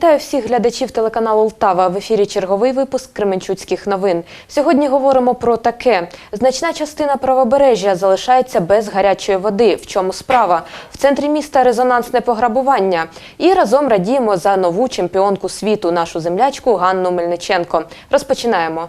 Вітаю всіх глядачів телеканалу Лтава. В ефірі черговий випуск Кременчуцьких новин. Сьогодні говоримо про таке: значна частина правобережжя залишається без гарячої води. В чому справа? В центрі міста резонансне пограбування. І разом радіємо за нову чемпіонку світу, нашу землячку Ганну Мельниченко. Розпочинаємо.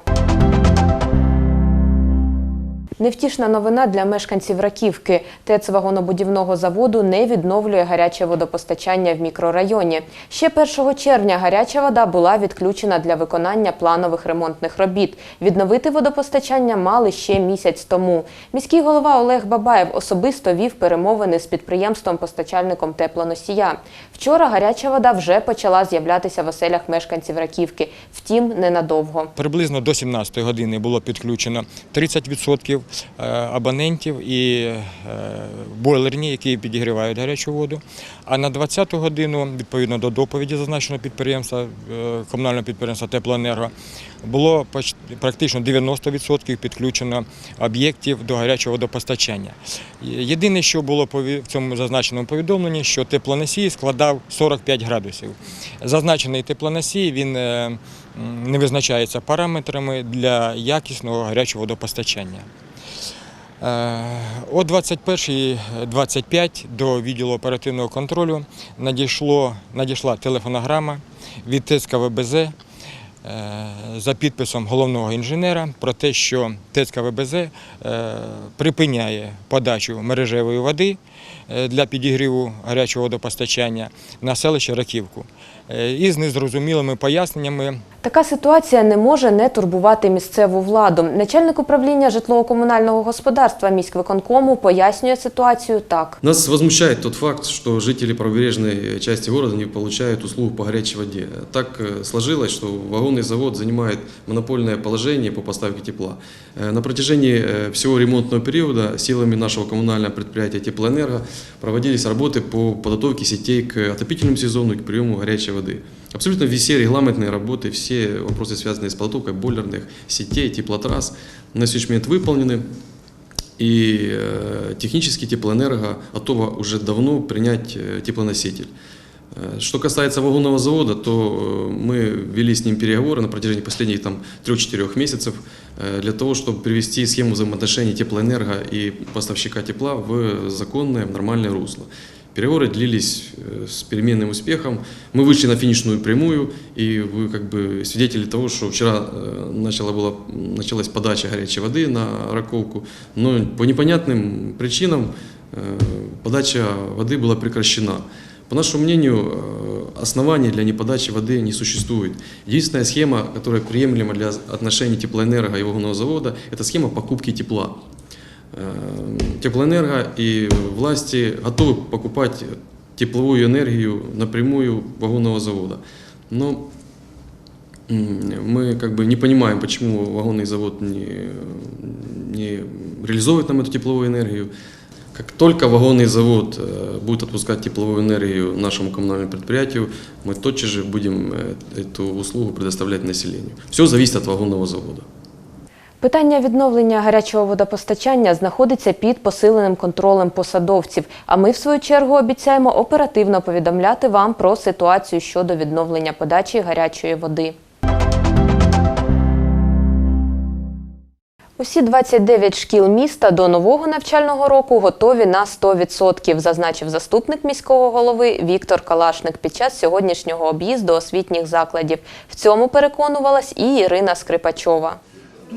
Невтішна новина для мешканців Раківки. ТЕЦ вагонобудівного заводу не відновлює гаряче водопостачання в мікрорайоні. Ще 1 червня гаряча вода була відключена для виконання планових ремонтних робіт. Відновити водопостачання мали ще місяць тому. Міський голова Олег Бабаєв особисто вів перемовини з підприємством-постачальником теплоносія. Вчора гаряча вода вже почала з'являтися в оселях мешканців Раківки. Втім, ненадовго. Приблизно до 17 години було підключено 30% е, абонентів і е, бойлерні, які підігрівають гарячу воду. А на 20-ту годину, відповідно до доповіді зазначеного підприємства, е, комунального підприємства Теплоенерго, було практично 90% підключено об'єктів до гарячого водопостачання. Єдине, що було в цьому зазначеному повідомленні, що теплоносій складав 45 градусів. Зазначений теплоносій він е, не визначається параметрами для якісного гарячого водопостачання. Е, О 21.25 до відділу оперативного контролю надійшло, надійшла телефонограма від ТЕЦ КВБЗ е, за підписом головного інженера про те, що ТЕЦ КВБЗ е, припиняє подачу мережевої води для підігріву гарячого водопостачання на селище Раківку. І з незрозумілими поясненнями Така ситуація не може не турбувати місцеву владу. Начальник управління житлово-комунального господарства міськвиконкому пояснює ситуацію так. Нас возмущает тот факт, что жители правобережной части города не получают услугу по горячей воде. Так э, сложилось, что вагонный завод занимает монопольное положение по поставке тепла. Э, На протяжении э, всего ремонтного периода силами нашего коммунального предприятия «Теплоэнерго» проводились работы по подготовке сетей к отопительному сезону и к приему горячей воды. Абсолютно все регламентные работы, все вопросы, связанные с подготовкой бойлерных сетей, теплотрасс, на сегодняшний момент выполнены. И э, технически теплоэнерго готова уже давно принять э, теплоноситель. Э, Что касается вагонного завода, то э, мы вели с ним переговоры на протяжении последних там, 3-4 месяцев э, для того, чтобы привести схему взаимоотношений теплоэнерго и поставщика тепла в законное, в нормальное русло. Переговоры длились э, с переменным успехом. Мы вышли на финишную прямую, и вы как бы свидетели того, что вчера э, начала была, началась подача горячей воды на Раковку, но по непонятным причинам э, подача воды была прекращена. По нашему мнению, э, оснований для неподачи воды не существует. Единственная схема, которая приемлема для отношений теплоэнерго и вагонного завода, это схема покупки тепла. Э, Теплоэнерго и власти готовы покупать тепловую энергию напрямую вагонного завода. Но м, мы как бы не понимаем, почему вагонный завод не, не реализовывает нам эту тепловую энергию. Как только вагонный завод э, будет отпускать тепловую энергию нашему коммунальному предприятию, мы тотчас же будем э, эту услугу предоставлять населению. Все зависит от вагонного завода. Питання відновлення гарячого водопостачання знаходиться під посиленим контролем посадовців. А ми, в свою чергу, обіцяємо оперативно повідомляти вам про ситуацію щодо відновлення подачі гарячої води. Усі 29 шкіл міста до нового навчального року готові на 100%, зазначив заступник міського голови Віктор Калашник під час сьогоднішнього об'їзду освітніх закладів. В цьому переконувалась і Ірина Скрипачова.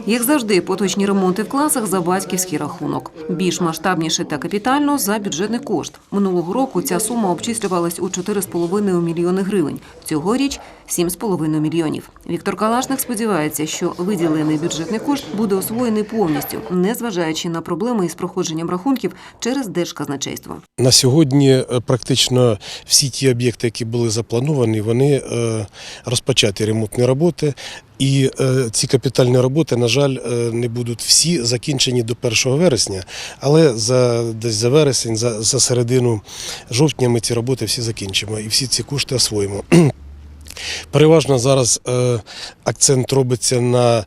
Як завжди, поточні ремонти в класах за батьківський рахунок. Більш масштабніше та капітально за бюджетний кошт. Минулого року ця сума обчислювалась у 4,5 мільйони гривень. Цьогоріч – 7,5 мільйонів. Віктор Калашник сподівається, що виділений бюджетний кошт буде освоєний повністю, незважаючи на проблеми із проходженням рахунків через держказначейство. На сьогодні е, практично всі ті об'єкти, які були заплановані, вони е, розпочаті ремонтні роботи. І е, ці капітальні роботи, на жаль, е, не будуть всі закінчені до 1 вересня, але за десь за вересень, за, за середину жовтня ми ці роботи всі закінчимо і всі ці кошти освоїмо. Переважно зараз е, акцент робиться на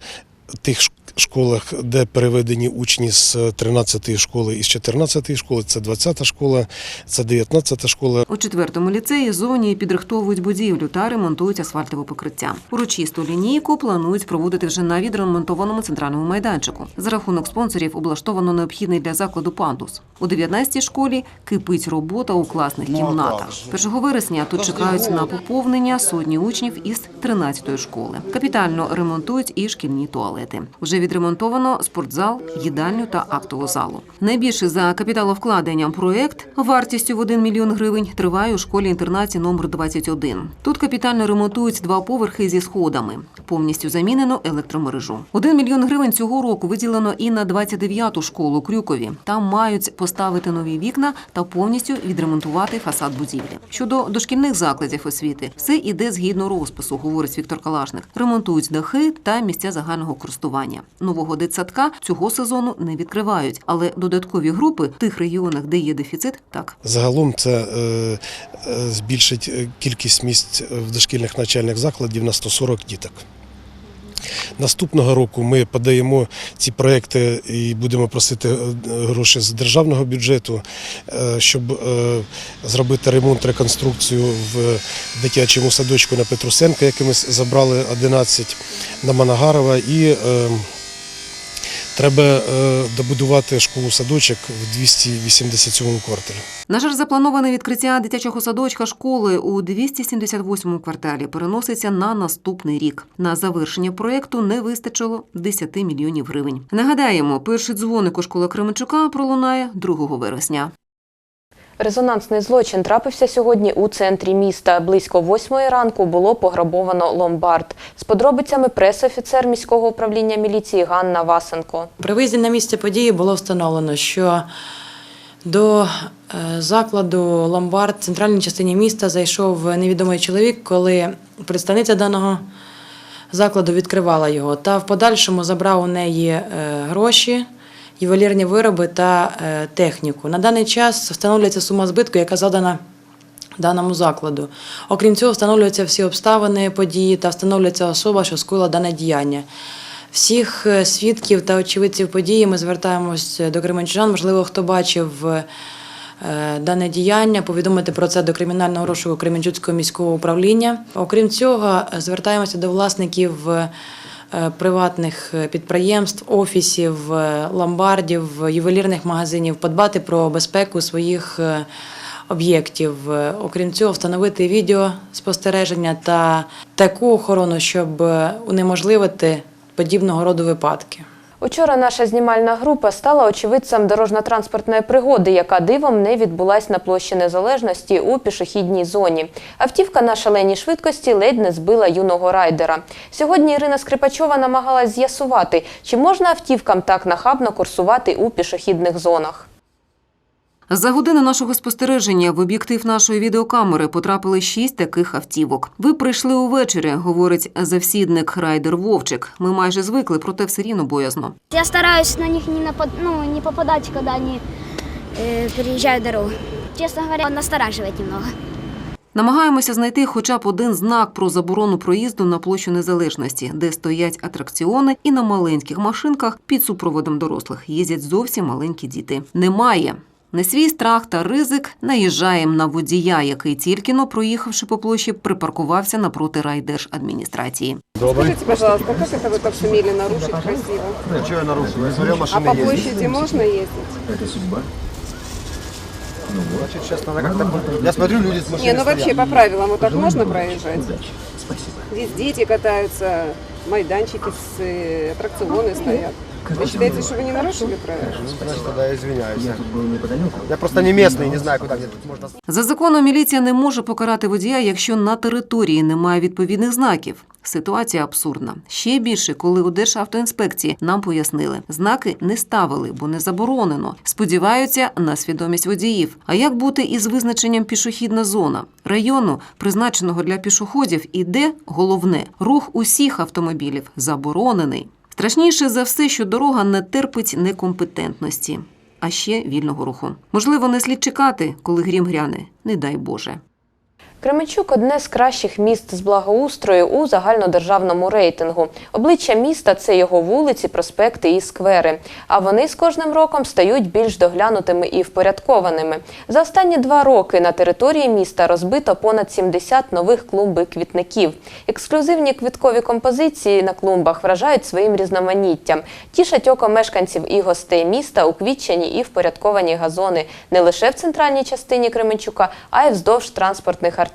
тих шк- школах, де переведені учні з 13-ї школи і з 14-ї школи. Це 20-та школа, це 19-та школа. У четвертому ліцеї зоні підрихтовують будівлю та ремонтують асфальтове покриття. Урочисту лінійку планують проводити вже на відремонтованому центральному майданчику. За рахунок спонсорів облаштовано необхідний для закладу пандус. У 19-й школі кипить робота у класних кімнатах. 1 вересня тут чекають на поповнення сотні учнів із 13-ї школи. Капітально ремонтують і шкільні туалети. Вже відремонтовано спортзал, їдальню та актову залу. Найбільше за капіталовкладенням проект вартістю в 1 мільйон гривень триває у школі-інтернаті номер 21. Тут капітально ремонтують два поверхи зі сходами. Повністю замінено електромережу. 1 мільйон гривень цього року виділено і на 29-ту школу Крюкові. Там мають поставити нові вікна та повністю відремонтувати фасад будівлі. Щодо дошкільних закладів освіти, все іде згідно розпису, говорить Віктор Калашник. Ремонтують дахи та місця загального користування. Нового дитсадка цього сезону не відкривають, але додаткові групи в тих регіонах, де є дефіцит, так. Загалом це е, е, збільшить е, кількість місць в дошкільних навчальних закладів на 140 діток. Наступного року ми подаємо ці проекти і будемо просити гроші з державного бюджету, щоб зробити ремонт, реконструкцію в дитячому садочку на Петрусенка, який ми забрали 11 на Манагарова, і е, треба е, добудувати школу-садочок в 287 кварталі. На жаль, заплановане відкриття дитячого садочка школи у 278-му кварталі переноситься на наступний рік. На завершення проекту не вистачило 10 мільйонів гривень. Нагадаємо, перший дзвоник у школи Кременчука пролунає 2 вересня. Резонансний злочин трапився сьогодні у центрі міста. Близько восьмої ранку було пограбовано ломбард. З подробицями прес-офіцер міського управління міліції Ганна Васенко. При виїзді на місце події було встановлено, що до е, закладу ломбард в центральній частині міста зайшов невідомий чоловік, коли представниця даного закладу відкривала його, та в подальшому забрав у неї е, гроші, ювелірні вироби та е, техніку. На даний час встановлюється сума збитку, яка задана даному закладу. Окрім цього, встановлюються всі обставини події та встановлюється особа, що скоїла дане діяння. Всіх е, свідків та очевидців події ми звертаємось до кременчужан. Можливо, хто бачив е, дане діяння, повідомити про це до кримінального розшуку Кременчуцького міського управління. Окрім цього, е, звертаємося до власників е, приватних е, підприємств, офісів, е, ломбардів, ювелірних магазинів подбати про безпеку своїх е, об'єктів. Е, Окрім цього, встановити відеоспостереження та таку охорону, щоб е, унеможливити подібного роду випадки. Учора наша знімальна група стала очевидцем дорожньо-транспортної пригоди, яка дивом не відбулась на площі Незалежності у пішохідній зоні. Автівка на шаленій швидкості ледь не збила юного райдера. Сьогодні Ірина Скрипачова намагалась з'ясувати, чи можна автівкам так нахабно курсувати у пішохідних зонах. За годину нашого спостереження в об'єктив нашої відеокамери потрапили шість таких автівок. Ви прийшли увечері, говорить завсідник райдер Вовчик. Ми майже звикли, проте все рівно боязно. Я стараюсь на них не, напад... ну, не попадать, когда они э, переезжают дорогу. Честно говоря, настораживает немного. Намагаємося знайти хоча б один знак про заборону проїзду на площу незалежності, де стоять атракціони, і на маленьких машинках під супроводом дорослих їздять зовсім маленькі діти. Немає. На свій страх та ризик наїжджаємо на водія, який тільки но проїхавши по площі, припаркувався напроти райдержадміністрації. Скажите, пожалуйста, как это вы так сумели нарушить красиво? Ну, что я нарушил? Я смотрел, А машины по ездят. площади можно ездить? Значит, сейчас надо как-то... Я смотрю, люди с машины Не, ну вообще стоят. по правилам вот так можно проезжать? Здесь дети катаются, майданчики, с, э, аттракционы стоят. Вы считаете, что вы не нарушили правила? Ну, Значит, тогда я извиняюсь. Я просто не местный, не знаю, куда мне тут можно... За законом міліція не може покарати водія, якщо на території немає відповідних знаків. Ситуація абсурдна. Ще більше, коли у Державтоінспекції нам пояснили, знаки не ставили, бо не заборонено. Сподіваються на свідомість водіїв. А як бути із визначенням пішохідна зона району, призначеного для пішоходів, і де головне рух усіх автомобілів заборонений. Страшніше за все, що дорога не терпить некомпетентності, а ще вільного руху. Можливо, не слід чекати, коли грім гряне, не дай Боже. Кременчук одне з кращих міст з благоустрою у загальнодержавному рейтингу. Обличчя міста це його вулиці, проспекти і сквери. А вони з кожним роком стають більш доглянутими і впорядкованими. За останні два роки на території міста розбито понад 70 нових клумби квітників. Ексклюзивні квіткові композиції на клумбах вражають своїм різноманіттям. Тішать око мешканців і гостей міста уквітчені і впорядковані газони не лише в центральній частині Кременчука, а й вздовж транспортних артерій.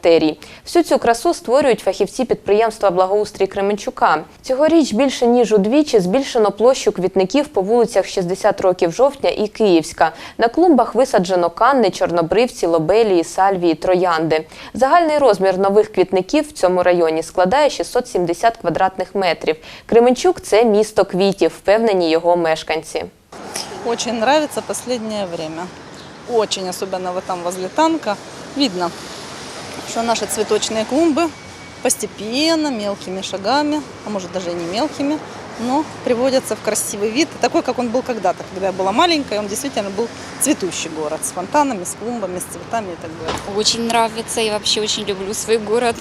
Всю цю красу створюють фахівці підприємства Благоустрій Кременчука. Цьогоріч більше ніж удвічі збільшено площу квітників по вулицях 60 років жовтня і Київська. На клумбах висаджено канни, чорнобривці, лобелії, сальвії, троянди. Загальний розмір нових квітників в цьому районі складає 670 квадратних метрів. Кременчук це місто квітів, впевнені його мешканці. Очень нравится последнее время. Очень, особенно там возле танка, видно, что наши цветочные клумбы постепенно, мелкими шагами, а может даже и не мелкими, но приводятся в красивый вид, такой, как он был когда-то. Когда я была маленькая, он действительно был цветущий город с фонтанами, с клумбами, с цветами и так далее. Очень нравится и вообще очень люблю свой город.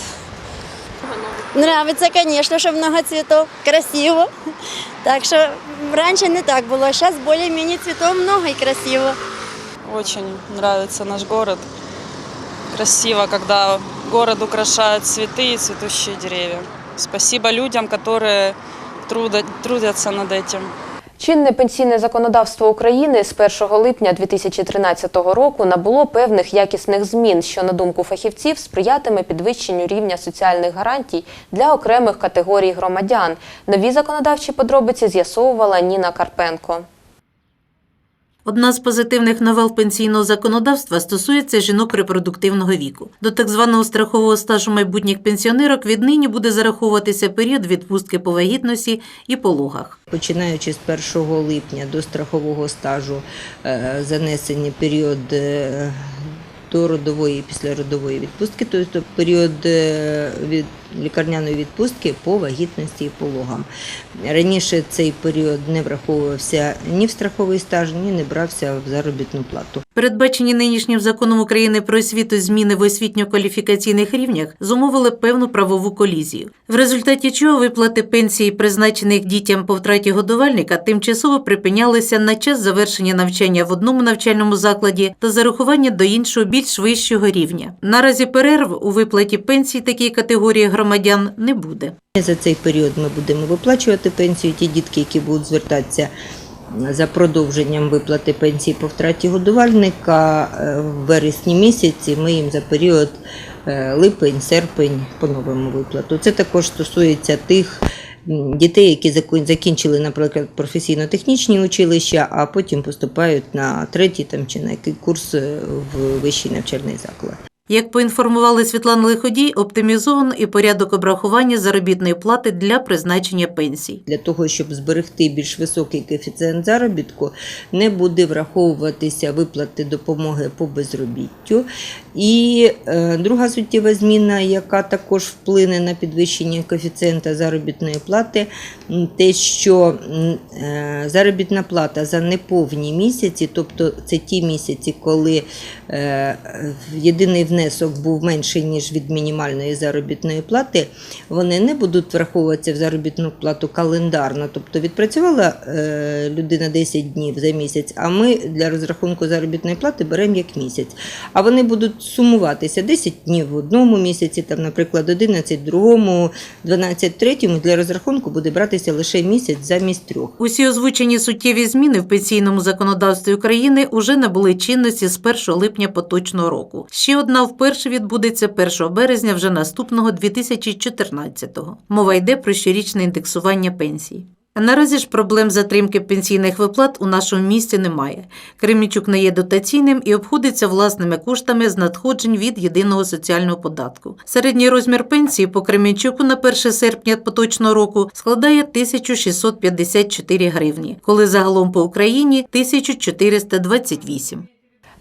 Нравится, конечно, что много цветов, красиво. Так что раньше не так было, сейчас более-менее цветов много и красиво. Очень нравится наш город. Красиво, когда город украшают цветы и цветущие деревья. Спасибо людям, которые труда- трудятся над этим. Чинне пенсійне законодавство України з 1 липня 2013 року набуло певних якісних змін, що, на думку фахівців, сприятиме підвищенню рівня соціальних гарантій для окремих категорій громадян. Нові законодавчі подробиці з'ясовувала Ніна Карпенко. Одна з позитивних новел пенсійного законодавства стосується жінок репродуктивного віку. До так званого страхового стажу майбутніх пенсіонерок віднині буде зараховуватися період відпустки по вагітності і пологах. Починаючи з 1 липня до страхового стажу е, занесені період е, до родової і післяродової відпустки, тобто період е, від лікарняної відпустки по вагітності і пологам. Раніше цей період не враховувався ні в страховий стаж, ні не брався в заробітну плату. Передбачені нинішнім законом України про освіту зміни в освітньо-кваліфікаційних рівнях зумовили певну правову колізію, в результаті чого виплати пенсії, призначених дітям по втраті годувальника, тимчасово припинялися на час завершення навчання в одному навчальному закладі та зарахування до іншого більш вищого рівня. Наразі перерв у виплаті пенсій такій категорії громадян не буде. За цей період ми будемо виплачувати пенсію. Ті дітки, які будуть звертатися за продовженням виплати пенсії по втраті годувальника е, в вересні місяці, ми їм за період е, липень, серпень поновимо виплату. Це також стосується тих дітей, які закінчили, наприклад, професійно-технічні училища, а потім поступають на третій там, чи на який курс е, в вищий навчальний заклад. Як поінформували Світлана Лиходій, оптимізовано і порядок обрахування заробітної плати для призначення пенсій. Для того, щоб зберегти більш високий коефіцієнт заробітку, не буде враховуватися виплати допомоги по безробіттю. І е, друга суттєва зміна, яка також вплине на підвищення коефіцієнта заробітної плати, те, що е, заробітна плата за неповні місяці, тобто це ті місяці, коли е, єдиний внесок був менший, ніж від мінімальної заробітної плати, вони не будуть враховуватися в заробітну плату календарно. Тобто відпрацювала людина 10 днів за місяць, а ми для розрахунку заробітної плати беремо як місяць. А вони будуть сумуватися 10 днів в одному місяці, там, наприклад, 11 в другому, 12 в третьому. Для розрахунку буде братися лише місяць замість трьох. Усі озвучені суттєві зміни в пенсійному законодавстві України уже набули чинності з 1 липня поточного року. Ще одна вперше відбудеться 1 березня вже наступного 2014-го. Мова йде про щорічне індексування пенсій. Наразі ж проблем затримки пенсійних виплат у нашому місті немає. Кремічук не є дотаційним і обходиться власними коштами з надходжень від єдиного соціального податку. Середній розмір пенсії по Кремінчуку на 1 серпня поточного року складає 1654 гривні, коли загалом по Україні 1428.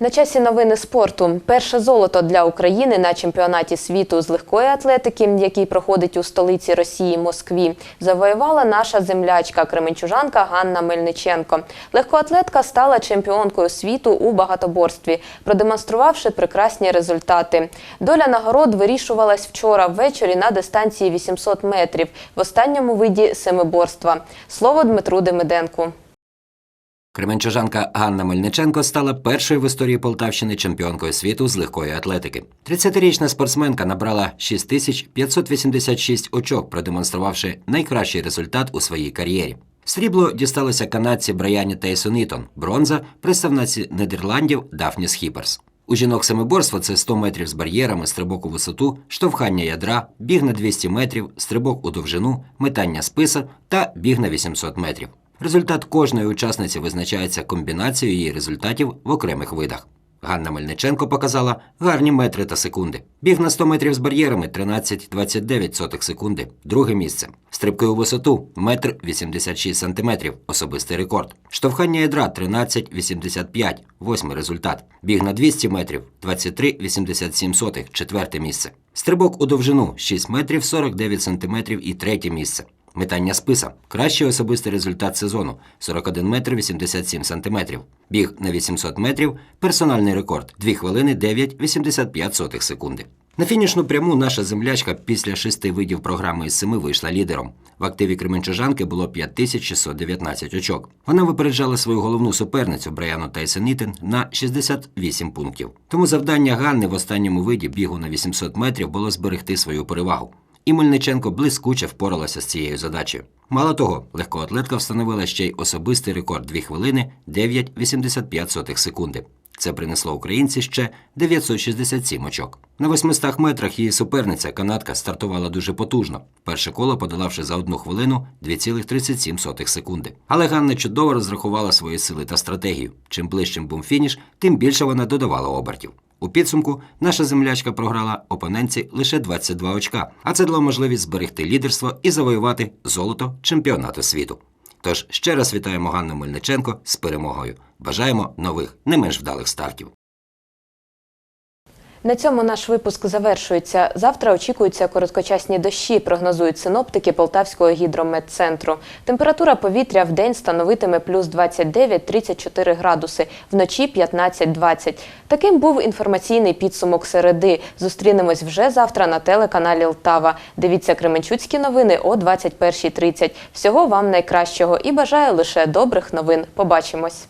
На часі новини спорту. Перше золото для України на чемпіонаті світу з легкої атлетики, який проходить у столиці Росії Москві, завоювала наша землячка кременчужанка Ганна Мельниченко. Легкоатлетка стала чемпіонкою світу у багатоборстві, продемонструвавши прекрасні результати. Доля нагород вирішувалась вчора ввечері на дистанції 800 метрів в останньому виді семиборства. Слово Дмитру Демиденку. Кременчужанка Ганна Мельниченко стала першою в історії Полтавщини чемпіонкою світу з легкої атлетики. 30-річна спортсменка набрала 6586 очок, продемонструвавши найкращий результат у своїй кар'єрі. Срібло дісталося канадці Браяні Тейсон Ітон, бронза представниці Нідерландів Дафні Схіперс. У жінок семиборство це 100 метрів з бар'єрами, стрибок у висоту, штовхання ядра, біг на 200 метрів, стрибок у довжину, метання списа та біг на 800 метрів. Результат кожної учасниці визначається комбінацією її результатів в окремих видах. Ганна Мельниченко показала гарні метри та секунди. Біг на 100 метрів з бар'єрами 13,29 секунди. Друге місце. Стрибки у висоту 1,86 сантиметрів. Особистий рекорд. Штовхання ядра 13,85. Восьмий результат. Біг на 200 метрів 23,87. Четверте місце. Стрибок у довжину 6 метрів 49 сантиметрів і третє місце. Метання списа кращий особистий результат сезону 41 метр 87 сантиметрів. Біг на 800 метрів, персональний рекорд 2 хвилини 9,85 секунди. На фінішну пряму наша землячка після шести видів програми із семи вийшла лідером. В активі Кременчужанки було 5619 очок. Вона випереджала свою головну суперницю Браяну Тайсенітен на 68 пунктів. Тому завдання Ганни в останньому виді бігу на 800 метрів було зберегти свою перевагу. І Мельниченко блискуче впоралася з цією задачею. Мало того, легкоатлетка встановила ще й особистий рекорд 2 хвилини 9,85 секунди. Це принесло українці ще 967 очок. На 800 метрах її суперниця канадка стартувала дуже потужно. Перше коло подолавши за одну хвилину 2,37 секунди. Але Ганна чудово розрахувала свої сили та стратегію. Чим ближчим був фініш, тим більше вона додавала обертів. У підсумку наша землячка програла опонентці лише 22 очка, а це дало можливість зберегти лідерство і завоювати золото чемпіонату світу. Тож ще раз вітаємо Ганну Мельниченко з перемогою. Бажаємо нових, не менш вдалих стартів. На цьому наш випуск завершується. Завтра очікуються короткочасні дощі, прогнозують синоптики Полтавського гідрометцентру. Температура повітря в день становитиме плюс 29-34 градуси, вночі 15-20. Таким був інформаційний підсумок середи. Зустрінемось вже завтра на телеканалі Лтава. Дивіться Кременчуцькі новини о 21.30. Всього вам найкращого і бажаю лише добрих новин. Побачимось.